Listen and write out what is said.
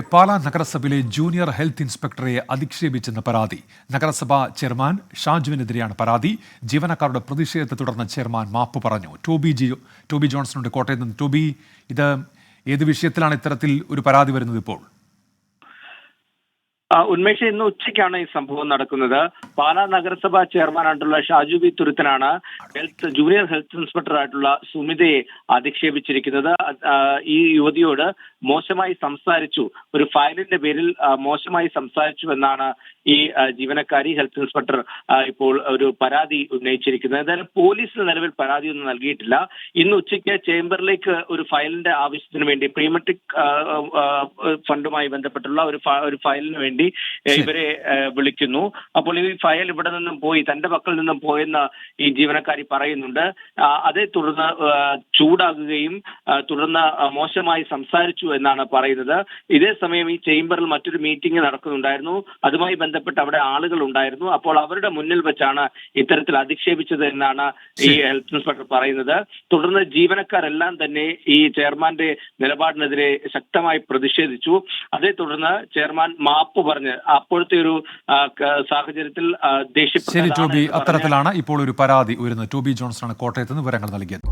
പാലാ നഗരസഭയിലെ junior health ഇൻസ്പെക്ടറെ അധിക്ഷേപിച്ചെന്ന പരാതി. നഗരസഭാ ചെയർമാൻ ഷാജുവിനെതിരെയാണ് പരാതി. ജീവനക്കാരുടെ പ്രതിഷേധത്തെ തുടർന്ന് ചെയർമാൻ മാപ്പ് പറഞ്ഞു. ടോബി ജി ടോബി ജോൺസണുണ്ട് കോട്ടയത്ത് നിന്ന്. ടോബി ഇത് ഏത് വിഷയത്തിലാണ് ഇത്തരത്തിൽ ഒരു പരാതി വരുന്നത് ഇപ്പോൾ? ഉന്മേഷ ഇന്ന് ഉച്ചയ്ക്കാണ് ഈ സംഭവം നടക്കുന്നത്. പാലാ ചെയർമാൻ ആയിട്ടുള്ള ഷാജു ബി തുരുത്തനാണ് ഹെൽത്ത് ജൂനിയർ ഹെൽത്ത് ഇൻസ്പെക്ടർ ആയിട്ടുള്ള സുമിതയെ അധിക്ഷേപിച്ചിരിക്കുന്നത്. ഈ യുവതിയോട് മോശമായി സംസാരിച്ചു. ഒരു ഫയലിന്റെ പേരിൽ മോശമായി സംസാരിച്ചു എന്നാണ് ഈ ജീവനക്കാരി ഹെൽത്ത് ഇൻസ്പെക്ടർ ഇപ്പോൾ ഒരു പരാതി ഉന്നയിച്ചിരിക്കുന്നത്. എന്തായാലും പോലീസിന് നിലവിൽ പരാതിയൊന്നും നൽകിയിട്ടില്ല. ഇന്ന് ഉച്ചയ്ക്ക് ചേംബറിലേക്ക് ഒരു ഫയലിന്റെ ആവശ്യത്തിന് വേണ്ടി പ്രീമെട്രിക് ഫണ്ടുമായി ബന്ധപ്പെട്ടുള്ള ഒരു ഒരു ഫയലിന് വേണ്ടി ഇവരെ വിളിക്കുന്നു. അപ്പോൾ ഈ ഫയൽ ഇവിടെ നിന്നും പോയി തന്റെ പക്കൽ നിന്നും പോയെന്ന് ഈ ജീവനക്കാരി പറയുന്നുണ്ട്. അതേ തുടർന്ന് ചൂടാകുകയും തുടർന്ന് മോശമായി സംസാരിച്ചു എന്നാണ് പറയുന്നത്. ഇതേ സമയം ഈ ചേംബറിൽ മറ്റൊരു മീറ്റിംഗ് നടക്കുന്നുണ്ടായിരുന്നു. അതുമായി ബന്ധപ്പെട്ട് അവിടെ ആളുകൾ ഉണ്ടായിരുന്നു. അപ്പോൾ അവരുടെ മുന്നിൽ വെച്ചാണ് ഇത്തരത്തിൽ അധിക്ഷേപിച്ചത് എന്നാണ് ഈ ഹെൽത്ത് ഇൻസ്പെക്ടർ പറയുന്നത്. തുടർന്ന് ജീവനക്കാരെല്ലാം തന്നെ ഈ ചെയർമാന്റെ നിലപാടിനെതിരെ ശക്തമായി പ്രതിഷേധിച്ചു. അതേ തുടർന്ന് ചെയർമാൻ മാപ്പ് പറഞ്ഞ് അപ്പോഴത്തെ ഒരു സാഹചര്യത്തിൽ ദേഷ്യപ്പെട്ടു ശരി ടോബി. അത്തരത്തിലാണ് ഇപ്പോൾ ഒരു പരാതി ഉയരുന്നത്. ടോബി ജോൺസണാണ് കോട്ടയത്ത് നിന്ന് വിവരങ്ങൾ നൽകിയത്.